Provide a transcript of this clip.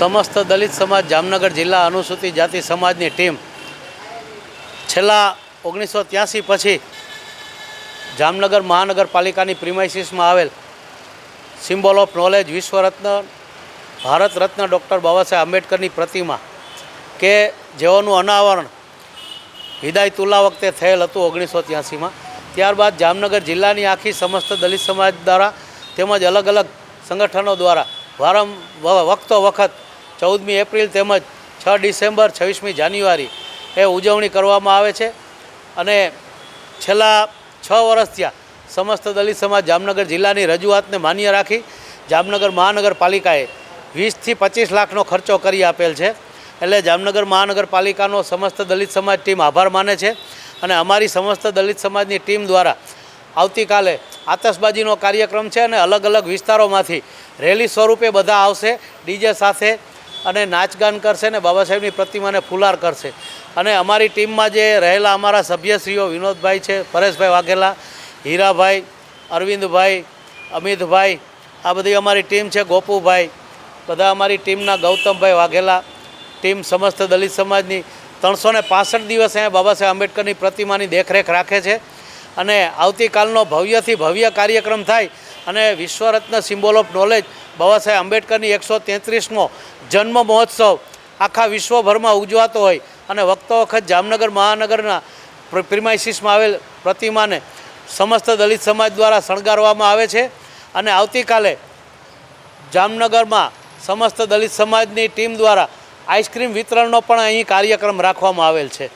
સમસ્ત દલિત સમાજ જામનગર જિલ્લા અનુસૂચિત જાતિ સમાજની ટીમ છેલ્લા ઓગણીસો ત્યાંસી પછી જામનગર મહાનગરપાલિકાની પ્રિમાઇસીસમાં આવેલ સિમ્બોલ ઓફ નોલેજ વિશ્વરત્ન, ભારત રત્ન ડૉક્ટર બાબા સાહેબ આંબેડકરની પ્રતિમા કે જેઓનું અનાવરણ હિદાયતુલ્લા વખતે થયેલ હતું ઓગણીસો ત્યાંસીમાં. ત્યારબાદ જામનગર જિલ્લાની આખી સમસ્ત દલિત સમાજ દ્વારા તેમજ અલગ અલગ સંગઠનો દ્વારા વારંવાર વખતો વખત ચૌદમી એપ્રિલ તેમજ છ ડિસેમ્બર છવ્વીસમી જાન્યુઆરી એ ઉજવણી કરવામાં આવે છે. અને છેલ્લા છ વર્ષ થયા સમસ્ત દલિત સમાજ જામનગર જિલ્લાની રજૂઆતને માન્ય રાખી જામનગર મહાનગરપાલિકાએ વીસથી પચીસ લાખનો ખર્ચો કરી આપેલ છે. એટલે જામનગર મહાનગરપાલિકાનો સમસ્ત દલિત સમાજ ટીમ આભાર માને છે અને અમારી સમસ્ત દલિત સમાજની ટીમ દ્વારા આવતીકાલે આતશબાજીનો કાર્યક્રમ છે અને અલગ અલગ વિસ્તારોમાંથી રેલી સ્વરૂપે બધા આવશે. ડીજે સાથે અને નાચગાન કરશે ને બાબા સાહેબની પ્રતિમાને ફુલાર કરશે. અને અમારી ટીમમાં જે રહેલા અમારા સભ્યશ્રીઓ વિનોદભાઈ છે, પરેશભાઈ વાઘેલા, હીરાભાઈ, અરવિંદભાઈ, અમિતભાઈ, આ બધી અમારી ટીમ છે, ગોપુભાઈ, બધા અમારી ટીમના ગૌતમભાઈ વાઘેલા, ટીમ સમસ્ત દલિત સમાજની ત્રણસો ને પાસઠ દિવસ અહીંયા બાબા સાહેબ આંબેડકરની પ્રતિમાની દેખરેખ રાખે છે. અને આવતીકાલનો ભવ્યથી ભવ્ય કાર્યક્રમ થાય અને વિશ્વરત્ન symbol of knowledge Baba Saheb આંબેડકરની એકસો તેત્રીસમો જન્મ મહોત્સવ આખા વિશ્વભરમાં ઉજવાતો હોય અને વખતો વખત જામનગર મહાનગરના પ્રિમાઇસીસમાં આવેલ પ્રતિમાને સમસ્ત દલિત સમાજ દ્વારા શણગારવામાં આવે છે અને આવતીકાલે જામનગરમાં સમસ્ત દલિત સમાજની ટીમ દ્વારા આઈસ્ક્રીમ વિતરણનો પણ અહીં કાર્યક્રમ રાખવામાં આવેલ છે.